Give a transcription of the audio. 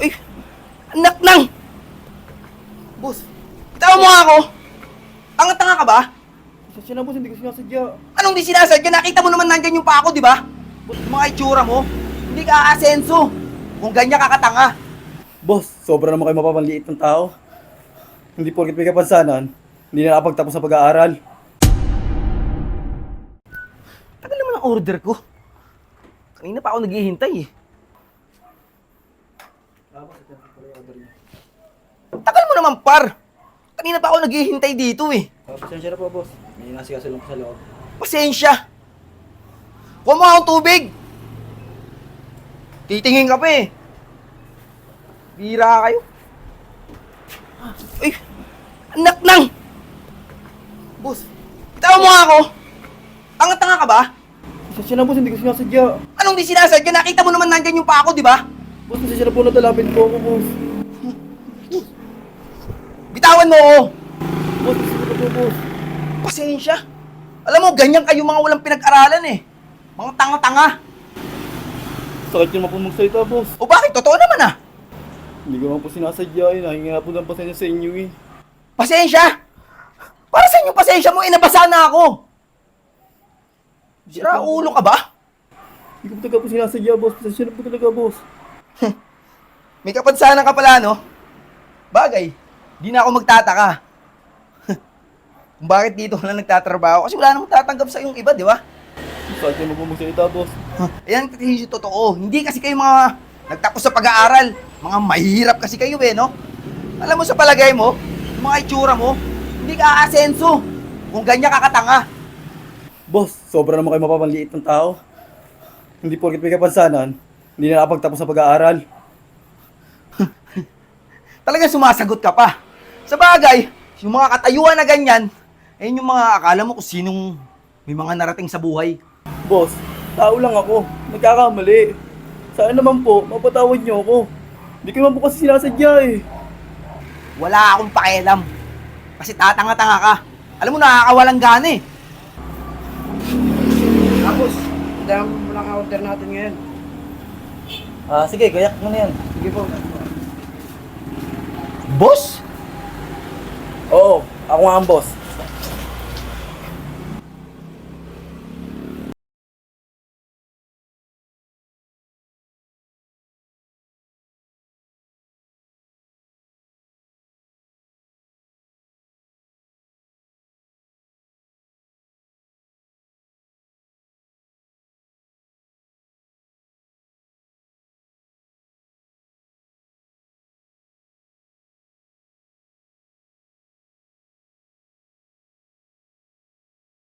Uy! Anak nang! Boss, itaw mo nga ako! Tanga-tanga ka ba? Pasensya na boss, hindi ko sinasadya. Anong di sinasadya? Nakita mo naman nandyan yung pa ako, di ba? Yung mga itsura mo, hindi ka aasenso. Kung ganyan ka katanga. Boss, sobra naman kayo mapapanliit ng tao. Hindi porket may kapansanan, hindi na nakapagtapos ng pag-aaral. Tagal naman ang order ko. Kanina pa ako naghihintay eh. Tagal mo naman par. Kanina pa ako naghihintay dito eh. Ah, pasensya na po boss, may nasikasalong ko sa loob. Pasensya. Mo akong tubig. Titingin ka pa eh. Bira kayo. Uy! Anak nang! Boss, itaw mo nga ako. Tanga-tanga ka ba? Pasensya na boss, hindi ko sinasadya. Anong di sinasadya? Nakita mo naman nandyan yung pa ako, di ba? Boss, pasensya na po nadalapin po ako boss. Bitawan mo ako. Boss, na po boss. Pasensya. Alam mo, ganyan kayo mga walang pinag-aralan eh. Mga tanga-tanga. Sakit po magsalita boss. O bakit? Totoo naman ah. Hindi ko naman po sinasadya eh, nahingi nga po ng pasensya sa inyo eh. Pasensya. Para sa inyo pasensya mo, inabasa na ako. Sira ulo ka ba? Hindi ko po talaga po sinasadya boss, pasensya na po talaga boss. May kapansanan ka pala, no? Bagay, di na ako magtataka. Kung bakit dito ka lang nagtatrabaho? Kasi wala namang tatanggap sa yung iba, di ba? Sakit nyo naman po magsalita boss. Ayan kasi totoo. Hindi kasi kayo mga nagtapos sa pag-aaral. Mga mahirap kasi kayo eh, no? Alam mo sa palagay mo, yung mga itsura mo, hindi ka aasenso. Kung ganyan ka katanga. Boss, sobra naman kayo mapapanliit ng tao. Hindi porket may kapansanan, hindi na nakapagtapos ng pag-aaral. Talagang sumasagot ka pa. Sa bagay, yung mga katayuan na ganyan, ayun yung mga akala mo kung sinong may mga narating sa buhay. Boss, tao lang ako. Nagkakamali. Saan naman po, mapatawad niyo ako. Hindi ko naman po kasi sinasadya eh. Wala akong pakialam. Kasi tatanga-tanga ka. Alam mo, nakakawalang gana eh. Tapos, dahil mo lang order natin ngayon. Ah, sige, gayak mo na yan. Sige po. Boss? Oo, ako nga ang boss.